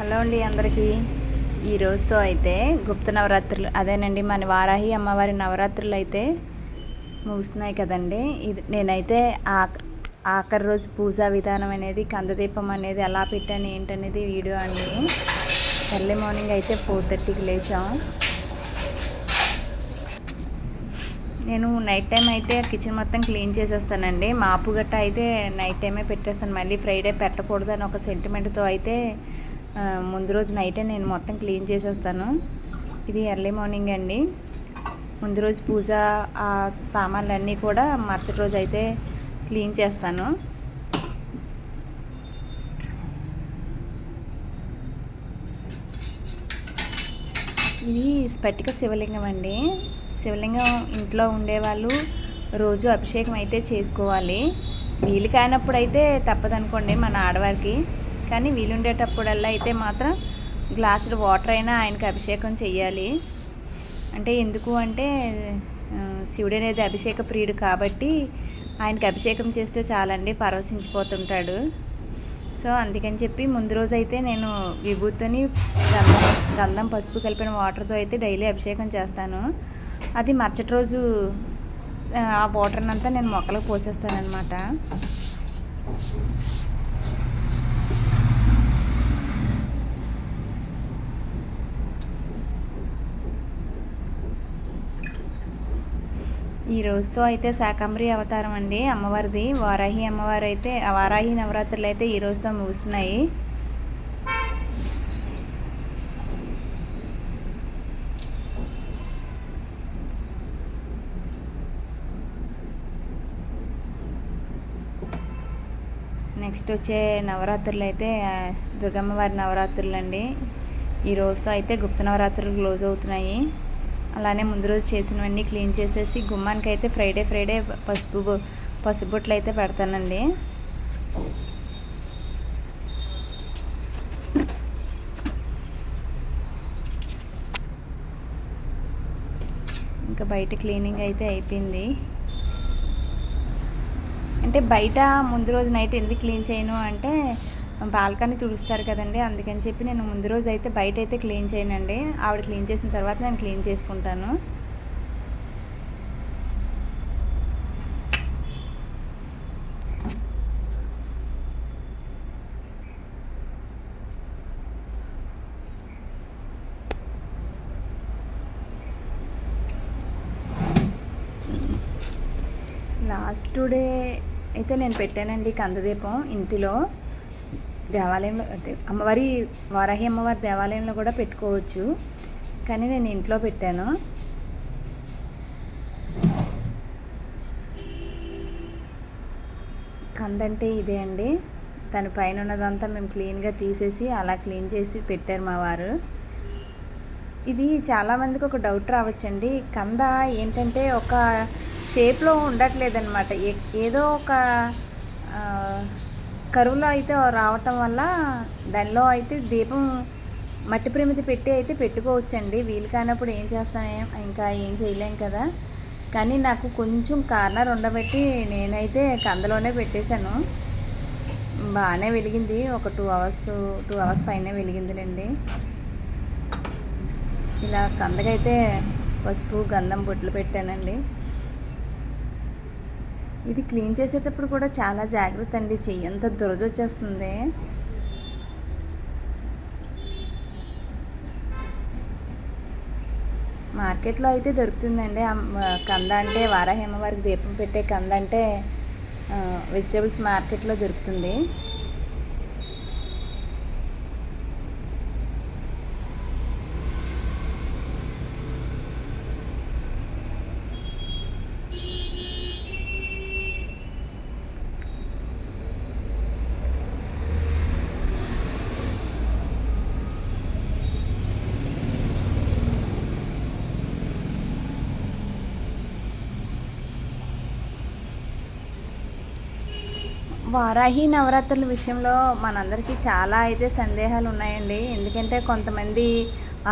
Hello అండి అందరికీ. ఈ రోజుతో అయితే గుప్త నవరాత్రులు అదేనండి మన వారాహి అమ్మవారి నవరాత్రులు అయితే ముగుస్తున్నాయి కదండి. ఇది నేనైతే ఆ ఆఖరి రోజు పూజా విధానం అనేది కందదీపం అనేది ఎలా పెట్టాను ఏంటనేది వీడియో అండి. ఎర్లీ మార్నింగ్ అయితే ఫోర్ థర్టీకి లేచాం. నేను నైట్ టైం అయితే కిచెన్ మొత్తం క్లీన్ చేసేస్తానండి. మాపు గట్ట అయితే నైట్ టైమే పెట్టేస్తాను. మళ్ళీ ఫ్రైడే పెట్టకూడదు అని ఒక సెంటిమెంట్తో అయితే ముందు రోజు నైటే నేను మొత్తం క్లీన్ చేసేస్తాను. ఇది ఎర్లీ మార్నింగ్ అండి. ముందు రోజు పూజ ఆ సామాన్లు అన్నీ కూడా మరుసటి రోజు అయితే క్లీన్ చేస్తాను. ఇది స్ఫటిక శివలింగం అండి. శివలింగం ఇంట్లో ఉండేవాళ్ళు రోజు అభిషేకం అయితే చేసుకోవాలి. వీలు కానప్పుడు అయితే తప్పదనుకోండి మన ఆడవారికి. కానీ వీలుండేటప్పుడల్లా అయితే మాత్రం గ్లాసులు వాటర్ అయినా ఆయనకి అభిషేకం చెయ్యాలి. అంటే ఎందుకు అంటే శివుడు అనేది అభిషేక ప్రియుడు కాబట్టి ఆయనకి అభిషేకం చేస్తే చాలండి పరవశించిపోతుంటాడు. సో అందుకని చెప్పి ముందు రోజు అయితే నేను విభూతిని గంధం గంధం పసుపు కలిపిన వాటర్తో అయితే డైలీ అభిషేకం చేస్తాను. అది మరుసటి రోజు ఆ, వాటర్ అంతా నేను మొక్కలకు పోసేస్తానన్నమాట. ఈ రోజుతో అయితే శాకంబరి అవతారం అండి అమ్మవారిది. వారాహి అమ్మవారు అయితే వారాహి నవరాత్రులు అయితే ఈ రోజుతో ముగుస్తున్నాయి. నెక్స్ట్ వచ్చే నవరాత్రులు అయితే దుర్గమ్మవారి నవరాత్రులు అండి. ఈ రోజుతో అయితే గుప్త నవరాత్రులు క్లోజ్ అవుతున్నాయి. అలానే ముందు రోజు చేసినవన్నీ క్లీన్ చేసేసి గుమ్మానికి అయితే ఫ్రైడే ఫ్రైడే పసుపు పసుపుట్లు పసుపు అయితే పెడతానండి. ఇంకా బయట క్లీనింగ్ అయితే అయిపోయింది. అంటే బయట ముందు రోజు నైట్ ఎందుకు క్లీన్ చేయను అంటే బాల్కనీ తుడుస్తారు కదండి అందుకని చెప్పి నేను ముందు రోజు అయితే బయట అయితే క్లీన్ చేయనండి. ఆవిడ క్లీన్ చేసిన తర్వాత నేను క్లీన్ చేసుకుంటాను. లాస్ట్ డే అయితే నేను పెట్టానండి కందదీపం ఇంటిలో. దేవాలయంలో అంటే అమ్మవారి వారాహి అమ్మవారి దేవాలయంలో కూడా పెట్టుకోవచ్చు. కానీ నేను ఇంట్లో పెట్టాను. కందంటే ఇదే అండి. దాని పైన ఉన్నదంతా మేము క్లీన్గా తీసేసి అలా క్లీన్ చేసి పెట్టారు మా వారు. ఇది చాలామందికి ఒక డౌట్ రావచ్చండి. కంద ఏంటంటే ఒక షేప్లో ఉండట్లేదన్నమాట. ఏదో ఒక కరువులో అయితే రావటం వల్ల దానిలో అయితే దీపం మట్టి ప్రమిది పెట్టి అయితే పెట్టుకోవచ్చండి. వీలు కానప్పుడు ఏం చేస్తాం? ఇంకా ఏం చేయలేం కదా. కానీ నాకు కొంచెం కార్నర్ ఉండబట్టి నేనైతే కందలోనే పెట్టేశాను. బాగానే వెలిగింది. ఒక టూ అవర్స్ టూ అవర్స్ పైన వెలిగిందిలేండి. ఇలా కందకైతే పసుపు గంధం బొట్లు పెట్టానండి. ఇది క్లీన్ చేసేటప్పుడు కూడా చాలా జాగ్రత్త అండి. చెయ్యి అంత దురద వచ్చేస్తుంది. మార్కెట్లో అయితే దొరుకుతుందండి. కంద అంటే వారాహేమ వారికి దీపం పెట్టే కంద అంటే వెజిటేబుల్స్ మార్కెట్లో దొరుకుతుంది. వారాహి నవరాత్రుల విషయంలో మనందరికీ చాలా అయితే సందేహాలు ఉన్నాయండి ఎందుకంటే కొంతమంది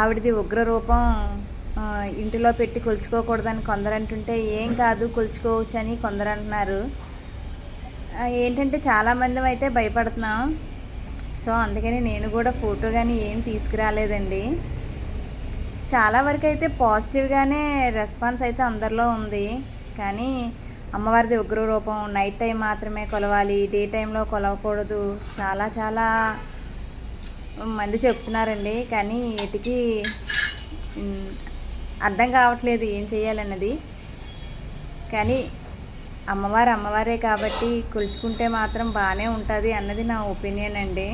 ఆవిడది ఉగ్ర రూపం ఇంటిలో పెట్టి కొలుచుకోకూడదని కొందరు అంటుంటే ఏం కాదు కొలుచుకోవచ్చు అని కొందరు అంటున్నారు ఏంటంటే చాలామంది అయితే భయపడుతున్నాం. సో అందుకని నేను కూడా ఫోటో కానీ ఏం తీసుకురాలేదండి. చాలా వరకు అయితే పాజిటివ్గానే రెస్పాన్స్ అయితే అందరిలో ఉంది. కానీ అమ్మవారిది ఉగ్ర రూపం నైట్ టైం మాత్రమే కొలవాలి. డే టైంలో కొలవకూడదు. చాలా చాలా మంది చెప్తున్నారండి. కానీ వీటికి అర్థం కావట్లేదు ఏం చేయాలన్నది. కానీ అమ్మవారు అమ్మవారే కాబట్టి కొలుచుకుంటే మాత్రం బాగానే ఉంటుంది అన్నది నా ఒపీనియన్ అండి.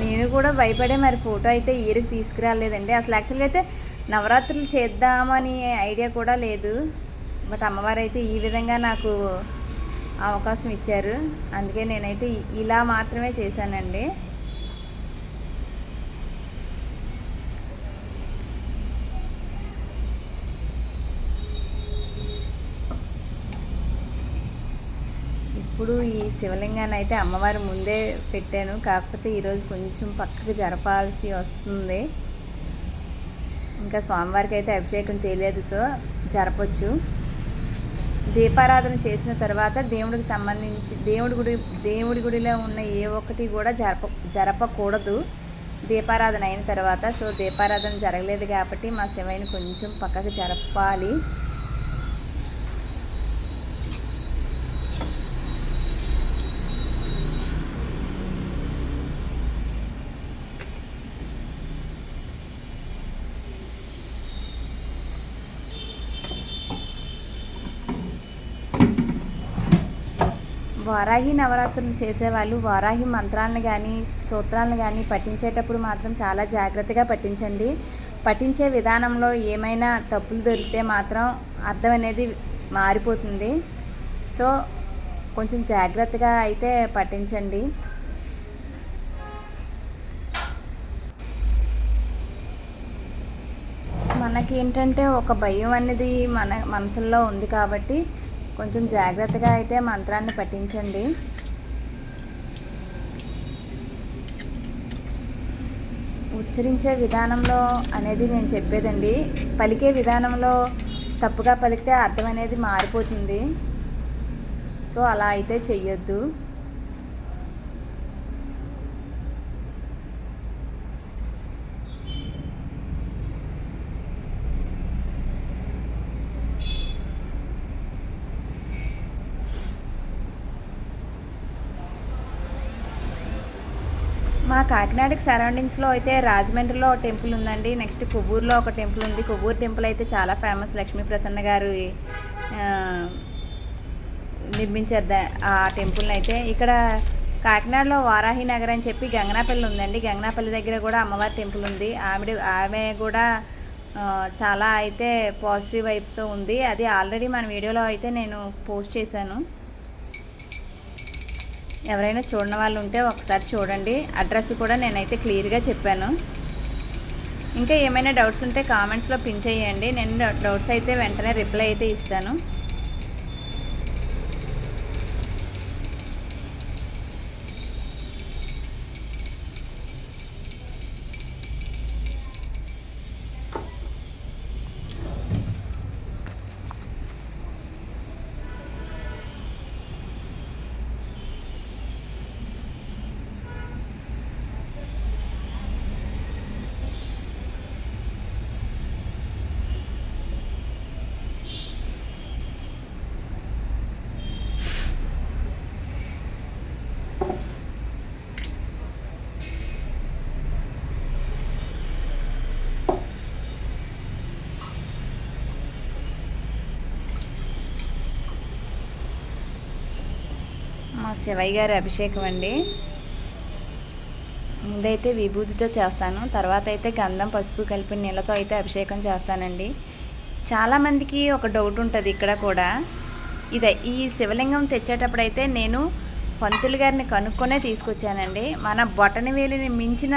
నేను కూడా భయపడే మరి ఫోటో అయితే ఈరికి తీసుకురాలేదండి. అసలు యాక్చువల్గా అయితే నవరాత్రులు చేద్దామని ఐడియా కూడా లేదు. బట్ అమ్మవారు అయితే ఈ విధంగా నాకు అవకాశం ఇచ్చారు. అందుకే నేనైతే ఇలా మాత్రమే చేశానండి. ఇప్పుడు ఈ శివలింగాన్ని అయితే అమ్మవారి ముందే పెట్టాను. కాకపోతే ఈరోజు కొంచెం పక్కకు జరపాల్సి వస్తుంది. ఇంకా స్వామివారికి అయితే అభిషేకం చేయలేదు సో జరపచ్చు. దీపారాధన చేసిన తర్వాత దేవుడికి సంబంధించి దేవుడి గుడి దేవుడి గుడిలో ఉన్న ఏ ఒక్కటి కూడా జరప జరపకూడదు. దీపారాధన అయిన తర్వాత సో దీపారాధన జరగలేదు కాబట్టి మా శివయ్యని కొంచెం పక్కకు జరపాలి. వారాహి నవరాత్రులు చేసేవాళ్ళు. వారాహి మంత్రాలను కానీ స్తోత్రాలను కానీ పఠించేటప్పుడు మాత్రం చాలా జాగ్రత్తగా పఠించండి. పఠించే విధానంలో ఏమైనా తప్పులు దొరికితే మాత్రం అర్థం అనేది మారిపోతుంది. సో కొంచెం జాగ్రత్తగా అయితే పఠించండి. మనకి ఏంటంటే ఒక భయం అనేది మన మనసులో ఉంది కాబట్టి కొంచెం జాగ్రత్తగా అయితే మంత్రాన్ని పఠించండి. ఉచ్చరించే విధానంలో అనేది నేను చెప్పేదండి. పలికే విధానంలో తప్పుగా పలికితే అర్థం అనేది మారిపోతుంది. సో అలా అయితే చెయ్యొద్దు. మా కాకినాడకి సరౌండింగ్స్లో అయితే రాజమండ్రిలో ఒక టెంపుల్ ఉందండి. నెక్స్ట్ కొవ్వూరులో ఒక టెంపుల్ ఉంది. కొవ్వూరు టెంపుల్ అయితే చాలా ఫేమస్. లక్ష్మీ ప్రసన్న గారు నిర్మించారు ఆ టెంపుల్ని అయితే. ఇక్కడ కాకినాడలో వారాహి నగర్ అని చెప్పి గంగనాపల్లి ఉందండి. గంగనాపల్లి దగ్గర కూడా అమ్మవారి టెంపుల్ ఉంది. ఆవిడ ఆమె కూడా చాలా అయితే పాజిటివ్ వైబ్స్తో ఉంది. అది ఆల్రెడీ మన వీడియోలో అయితే నేను పోస్ట్ చేశాను. ఎవరైనా చూడని వాళ్ళు ఉంటే ఒకసారి చూడండి. అడ్రస్ కూడా నేనైతే క్లియర్గా చెప్పాను. ఇంకా ఏమైనా డౌట్స్ ఉంటే కామెంట్స్లో పిన్ చేయండి. నేను డౌట్స్ అయితే వెంటనే రిప్లై అయితే ఇస్తాను. శివయ్య గారి అభిషేకం అండి. ముందైతే విభూతితో చేస్తాను తర్వాత అయితే గంధం పసుపు కలిపి నీళ్ళతో అయితే అభిషేకం చేస్తానండి. చాలామందికి ఒక డౌట్ ఉంటుంది ఇక్కడ కూడా. ఇదే ఈ శివలింగం తెచ్చేటప్పుడు అయితే నేను పంతులు గారిని కనుక్కొనే తీసుకొచ్చానండి. మన బొటని వేలిని మించిన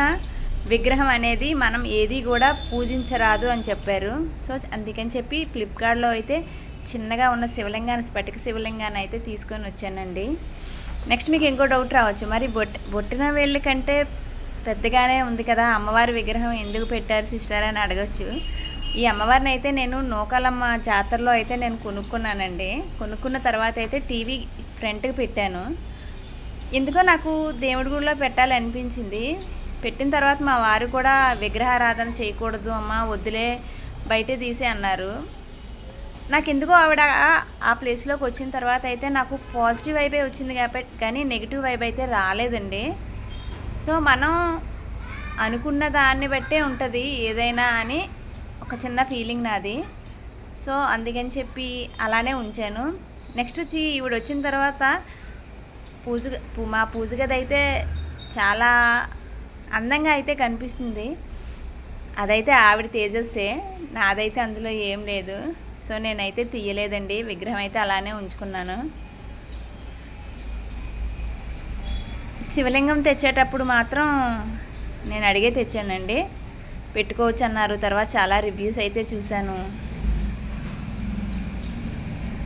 విగ్రహం అనేది మనం ఏది కూడా పూజించరాదు అని చెప్పారు. సో అందుకని చెప్పి ఫ్లిప్కార్ట్లో అయితే చిన్నగా ఉన్న శివలింగాన్ని స్ఫటిక శివలింగాన్ని అయితే తీసుకొని వచ్చానండి. నెక్స్ట్ మీకు ఇంకో డౌట్ రావచ్చు. మరి బొట్ బొట్టిన వేళ్ళ కంటే పెద్దగానే ఉంది కదా అమ్మవారి విగ్రహం ఎందుకు పెట్టారు సిస్టర్ అని అడగచ్చు. ఈ అమ్మవారిని అయితే నేను నూకాలమ్మ జాతరలో అయితే నేను కొనుక్కున్నానండి. కొనుక్కున్న తర్వాత అయితే టీవీ ఫ్రంట్కి పెట్టాను. ఎందుకో నాకు దేవుడి గుడిలో పెట్టాలనిపించింది. పెట్టిన తర్వాత మా వారు కూడా విగ్రహారాధన చేయకూడదు అమ్మ వద్దులే బయటే తీసే అన్నారు. నాకు ఎందుకో ఆవిడ ఆ ప్లేస్లోకి వచ్చిన తర్వాత అయితే నాకు పాజిటివ్ వైబే వచ్చింది కాబట్టి కానీ నెగిటివ్ వైబ్ అయితే రాలేదండి. సో మనం అనుకున్న దాన్ని బట్టే ఉంటుంది ఏదైనా అని ఒక చిన్న ఫీలింగ్ నాది. సో అందుకని చెప్పి అలానే ఉంచాను. నెక్స్ట్ వచ్చి ఈవిడ వచ్చిన తర్వాత పూజ పూ- మా పూజ గది అయితే చాలా అందంగా అయితే కనిపిస్తుంది. అదైతే ఆవిడ తేజస్సే. నాదైతే అందులో ఏం లేదు. సో నేనైతే తీయలేదండి. విగ్రహం అయితే అలానే ఉంచుకున్నాను. శివలింగం తెచ్చేటప్పుడు మాత్రం నేను అడిగే తెచ్చానండి. పెట్టుకోవచ్చు అన్నారు తర్వాత చాలా రివ్యూస్ అయితే చూశాను.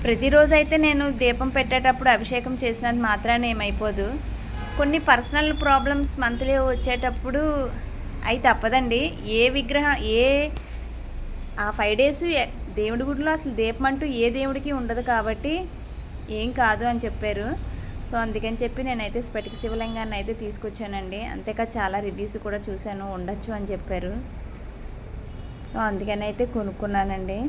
ప్రతిరోజు అయితే నేను దీపం పెట్టేటప్పుడు అభిషేకం చేసినంత మాత్రాన ఏమైపోదు. కొన్ని పర్సనల్ ప్రాబ్లమ్స్ మంత్లీ వచ్చేటప్పుడు అవి తప్పదండి. ఏ విగ్రహం ఏ ఆ ఫైవ్ డేస్ దేవుడి గుడిలో అసలు దీపం అంటూ ఏ దేవుడికి ఉండదు కాబట్టి ఏం కాదు అని చెప్పారు. సో అందుకని చెప్పి నేనైతే స్ఫటిక శివలింగాన్ని అయితే తీసుకొచ్చానండి. అంతేకాదు చాలా రివ్యూస్ కూడా చూశాను ఉండొచ్చు అని చెప్పారు. సో అందుకని అయితే కొనుక్కున్నానండి.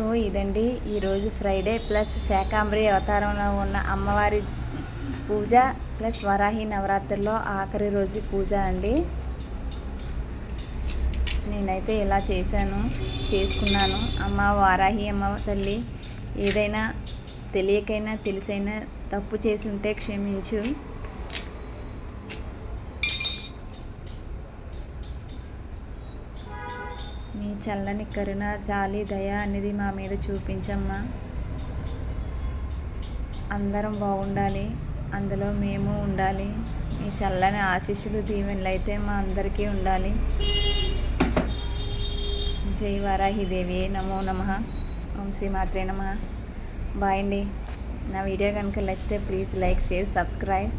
సో ఇదండి ఈరోజు ఫ్రైడే ప్లస్ శాకాంబరి అవతారంలో ఉన్న అమ్మవారి పూజ ప్లస్ వరాహి నవరాత్రిలో ఆఖరి రోజు పూజ అండి. నేనైతే ఇలా చేశాను చేసుకున్నాను. అమ్మ వారాహి అమ్మ తల్లి ఏదైనా తెలియకైనా తెలిసైనా తప్పు చేసి ఉంటే క్షమించు నీ చల్లని కరుణ జాలి దయ అనేది మా మీద చూపించమ్మా. అందరం బాగుండాలి అందులో మేము ఉండాలి. ఈ చల్లని ఆశీస్సులు దీవెనలు అయితే మా అందరికీ ఉండాలి. జై వారాహిదేవి నమో నమ. ఓం శ్రీ మాత్రే నమ. బాయ్ అండి. నా వీడియో కనుక నచ్చితే ప్లీజ్ లైక్ షేర్ సబ్స్క్రైబ్.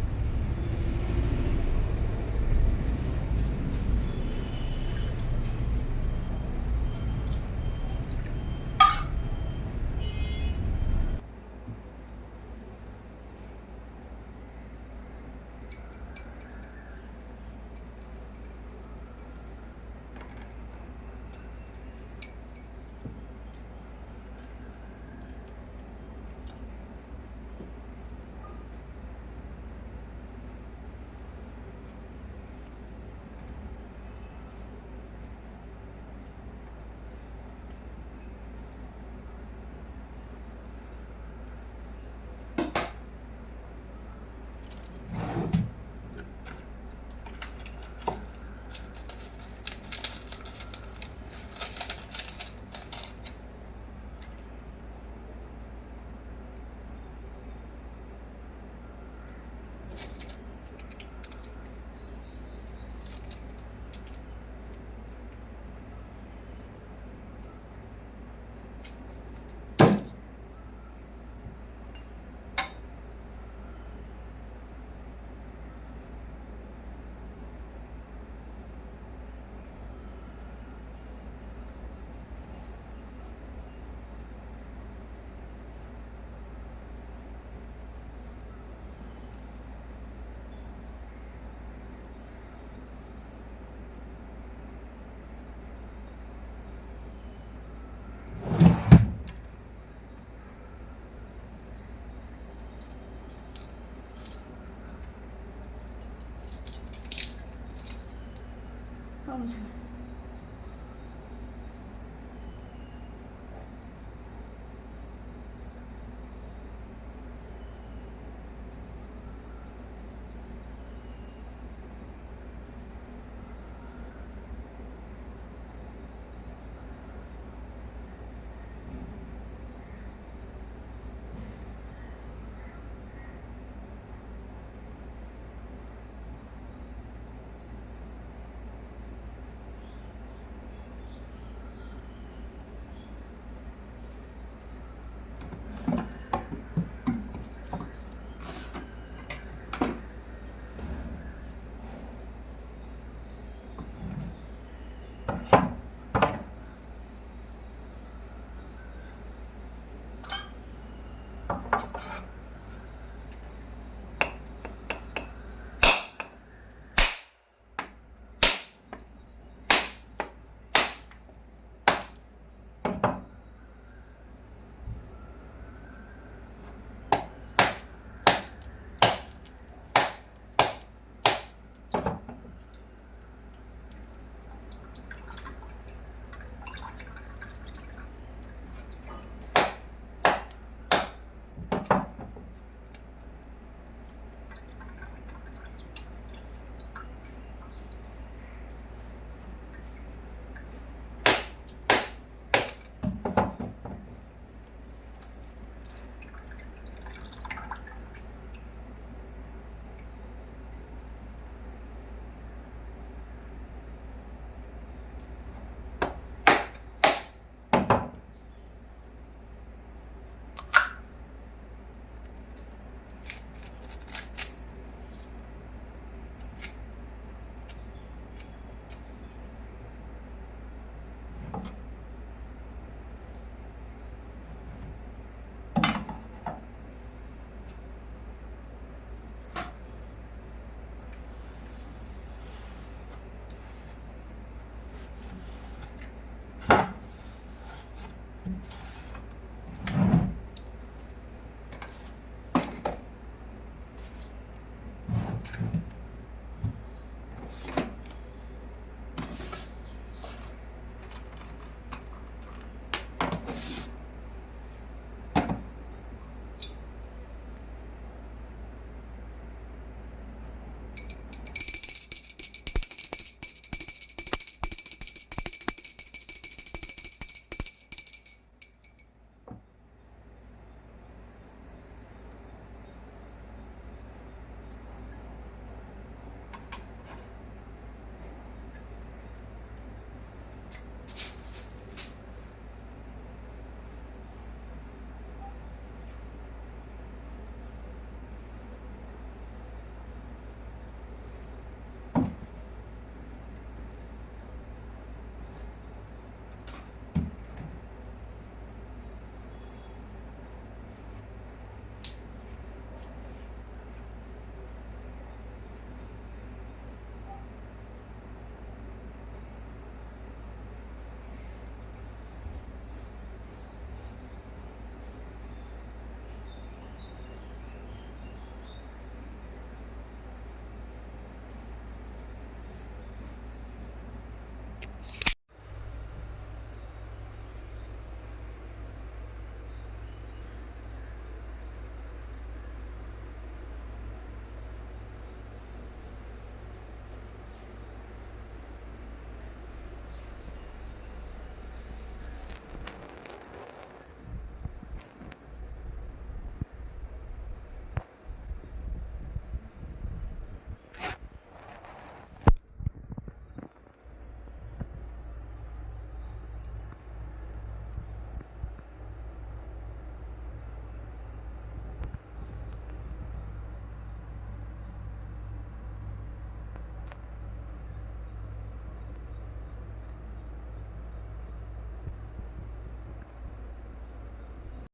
하면서